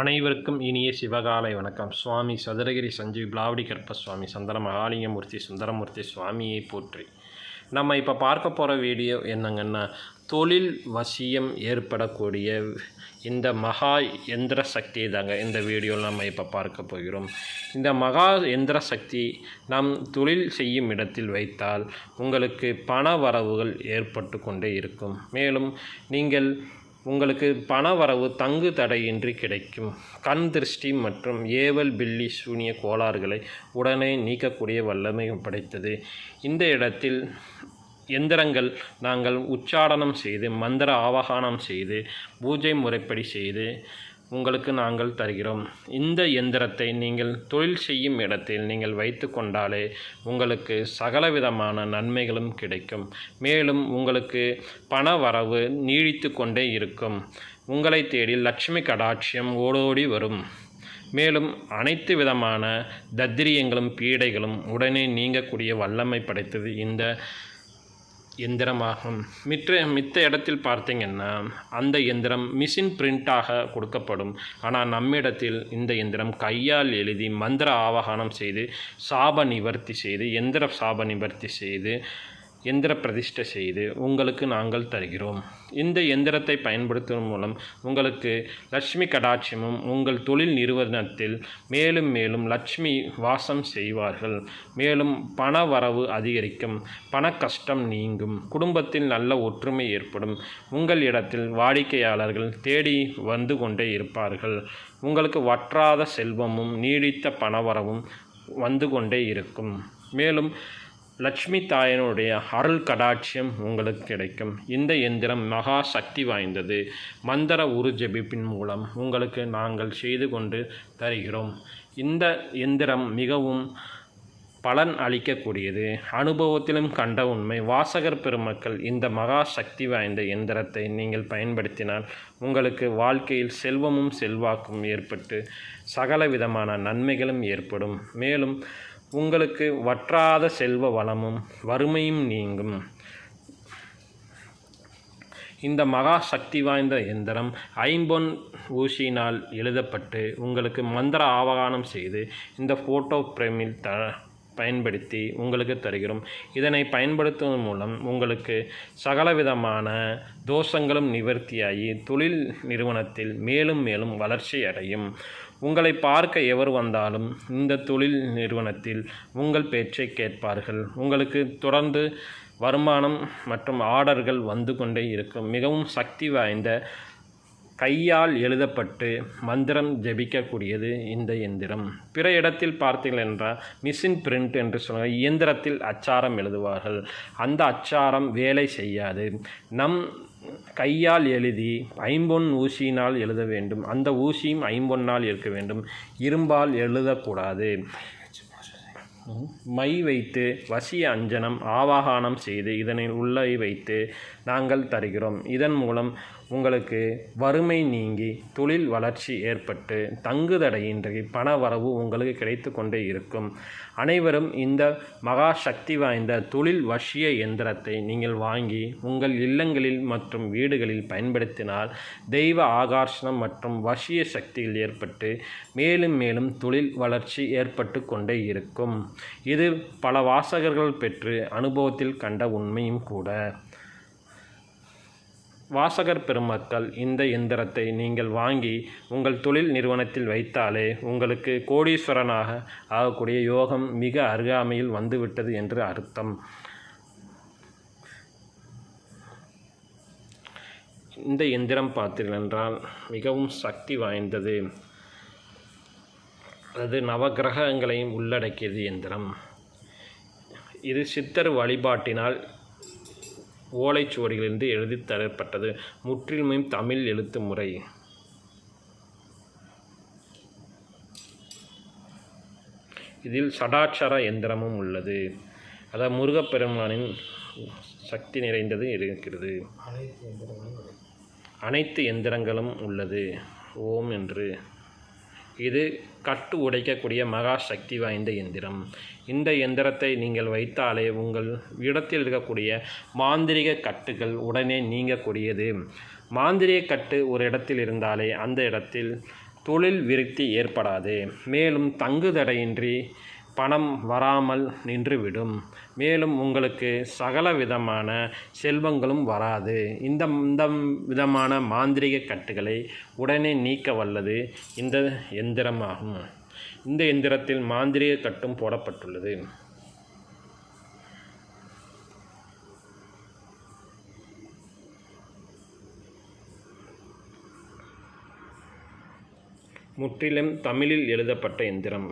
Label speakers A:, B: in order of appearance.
A: அனைவருக்கும் இனிய சிவகாலை வணக்கம். சுவாமி சதுரகிரி சஞ்சீவ் பிளாவடி கற்ப சுவாமி சந்தன மகாலிங்கமூர்த்தி சுந்தரமூர்த்தி சுவாமியை போற்றி. நம்ம இப்போ பார்க்க போகிற வீடியோ என்னங்கன்னா தொழில் வசியம் ஏற்படக்கூடிய இந்த மகா எந்திர சக்தி தாங்க இந்த வீடியோவில் நம்ம இப்போ பார்க்க போகிறோம். இந்த மகா எந்திர சக்தி நாம் தொழில் செய்யும் இடத்தில் வைத்தால் உங்களுக்கு பண வரவுகள் ஏற்பட்டு கொண்டே இருக்கும். மேலும் நீங்கள் உங்களுக்கு பண வரவு தங்கு தடையின்றி கிடைக்கும். கண் திருஷ்டி மற்றும் ஏவல் பில்லி சூனிய கோளாறுகளை உடனே நீக்கக்கூடிய வல்லமை படைத்தது. இந்த இடத்தில் எந்திரங்கள் நாங்கள் உச்சாடனம் செய்து மந்திர ஆவகானம் செய்து பூஜை முறைப்படி செய்து உங்களுக்கு நாங்கள் தருகிறோம். இந்த எந்திரத்தை நீங்கள் தொழில் செய்யும் இடத்தில் நீங்கள் வைத்து கொண்டாலே உங்களுக்கு சகலவிதமான நன்மைகளும் கிடைக்கும். மேலும் உங்களுக்கு பண வரவு நீடித்து கொண்டே இருக்கும். உங்களை தேடி லட்சுமி கடாட்சியம் ஓடோடி வரும். மேலும் அனைத்து விதமான தத்திரியங்களும் பீடைகளும் உடனே நீங்கக்கூடிய வல்லமை படைத்தது இந்த எந்திரமாகும் மிற்ற மித்த இடத்தில் பார்த்தீங்கன்னா அந்த எந்திரம் மிஷின் பிரிண்டாக கொடுக்கப்படும். ஆனால் நம்மிடத்தில் இந்த எந்திரம் கையால் எழுதி மந்திர ஆவாகனம் செய்து சாப நிவர்த்தி செய்து எந்திர சாப நிவர்த்தி செய்து எந்திர பிரதிஷ்டை செய்து உங்களுக்கு நாங்கள் தருகிறோம். இந்த எந்திரத்தை பயன்படுத்துவதன் மூலம் உங்களுக்கு லட்சுமி கடாட்சியமும் உங்கள் தொழில் நிறுவனத்தில் மேலும் மேலும் லட்சுமி வாசம் செய்வார்கள். மேலும் பண வரவு அதிகரிக்கும் பண கஷ்டம் நீங்கும் குடும்பத்தில் நல்ல ஒற்றுமை ஏற்படும். உங்கள் இடத்தில் வாடிக்கையாளர்கள் தேடி வந்து கொண்டே இருப்பார்கள். உங்களுக்கு வற்றாத செல்வமும் நீடித்த பணவரவும் வந்து கொண்டே இருக்கும். மேலும் லட்சுமி தாயனுடைய அருள் கடாட்சியம் உங்களுக்கு கிடைக்கும். இந்த எந்திரம் மகா சக்தி வாய்ந்தது. மந்திர உரு ஜெபிப்பின் மூலம் உங்களுக்கு நாங்கள் செய்து கொண்டு தருகிறோம். இந்த எந்திரம் மிகவும் பலன் அளிக்கக்கூடியது. அனுபவத்திலும் கண்ட உண்மை. வாசகர் பெருமக்கள் இந்த மகா சக்தி வாய்ந்த எந்திரத்தை நீங்கள் பயன்படுத்தினால் உங்களுக்கு வாழ்க்கையில் செல்வமும் செல்வாக்கும் ஏற்பட்டு சகல விதமான நன்மைகளும் ஏற்படும். மேலும் உங்களுக்கு வற்றாத செல்வ வளமும் வறுமையும் நீங்கும். இந்த மகா சக்தி வாய்ந்த எந்திரம் ஐம்பொன் ஊசியினால் எழுதப்பட்டு உங்களுக்கு மந்திர ஆவகானம் செய்து இந்த ஃபோட்டோ பிரேமில் த பயன்படுத்தி உங்களுக்கு தருகிறோம். இதனை பயன்படுத்துவதன் மூலம் உங்களுக்கு சகலவிதமான தோஷங்களும் நிவர்த்தியாகி தொழில் நிறுவனத்தில் மேலும் மேலும் வளர்ச்சி அடையும் உங்களை பார்க்க எவர் வந்தாலும் இந்த தொழில் நிறுவனத்தில் உங்கள் பேச்சை கேட்பார்கள். உங்களுக்கு தொடர்ந்து வருமானம் மற்றும் ஆர்டர்கள் வந்து கொண்டே இருக்கும். மிகவும் சக்தி வாய்ந்த கையால் எழுதப்பட்டு மந்திரம் ஜபிக்கக்கூடியது இந்த எந்திரம் பிற இடத்தில் பார்த்தீர்கள் என்றால் மிஷின் பிரிண்ட் என்று சொல்லுவாங்க இயந்திரத்தில் அச்சாரம் எழுதுவார்கள். அந்த அச்சாரம் வேலை செய்யாது. நம் கையால் எழுதி ஐம்பொன் ஊசியினால் எழுத வேண்டும். அந்த ஊசியும் ஐம்பொன்னால் இருக்க வேண்டும். இரும்பால் எழுதக்கூடாது. மை வைத்து வசிய அஞ்சனம் ஆவாகானம் செய்து இதனை உள்ளே வைத்து நாங்கள் தருகிறோம். இதன் மூலம் உங்களுக்கு வறுமை நீங்கி தொழில் வளர்ச்சி ஏற்பட்டு தங்குதடையின்றி பண வரவு உங்களுக்கு கிடைத்து கொண்டே இருக்கும். அனைவரும் இந்த மகா சக்தி வாய்ந்த தொழில் வசிய எந்திரத்தை நீங்கள் வாங்கி உங்கள் இல்லங்களில் மற்றும் வீடுகளில் பயன்படுத்தினால் தெய்வ ஆகர்ஷணம் மற்றும் வசிய சக்தியில் ஏற்பட்டு மேலும் மேலும் தொழில் வளர்ச்சி ஏற்பட்டு கொண்டே இருக்கும். இது பல வாசகர்கள் பெற்று அனுபவத்தில் கண்ட உண்மையும் கூட. வாசகர் பெருமக்கள் இந்த எந்திரத்தை நீங்கள் வாங்கி உங்கள் தொழில் நிறுவனத்தில் வைத்தாலே உங்களுக்கு கோடீஸ்வரனாக ஆகக்கூடிய யோகம் மிக அருகாமையில் வந்துவிட்டது என்று அர்த்தம். இந்த எந்திரம் பார்த்தீர்கள் என்றால் மிகவும் சக்தி வாய்ந்தது. அது நவகிரகங்களையும் உள்ளடக்கியது எந்திரம். இது சித்தர் வழிபாட்டினால் ஓலைச்சுவடிகளிலிருந்து எழுதி தரப்பட்டது. முற்றிலுமே தமிழ் எழுத்து முறை. இதில் சடாட்சர எந்திரமும் உள்ளது. அதாவது முருகப்பெருமானின் சக்தி நிறைந்தது இருக்கிறது. அனைத்து எந்திரங்களும் உள்ளது. ஓம் என்று. இது கட்டு உடைக்கக்கூடிய மகா சக்தி வாய்ந்த எந்திரம். இந்த எந்திரத்தை நீங்கள் வைத்தாலே உங்கள் இடத்தில் இருக்கக்கூடிய மாந்திரிக கட்டுகள் உடனே நீங்கக்கூடியது. மாந்திரிக கட்டு ஒரு இடத்தில் இருந்தாலே அந்த இடத்தில் தொழில் விருத்தி ஏற்படாது. மேலும் தங்குதடையின்றி பணம் வராமல் நின்றுவிடும். மேலும் உங்களுக்கு சகல விதமான செல்வங்களும் வராது. இந்த இந்த விதமான மாந்திரிக கட்டுகளை உடனே நீக்க வல்லது இந்த எந்திரமாகும். இந்த எந்திரத்தில் மாந்திரிக கட்டும் போடப்பட்டுள்ளது. முற்றிலும் தமிழில் எழுதப்பட்ட எந்திரம்.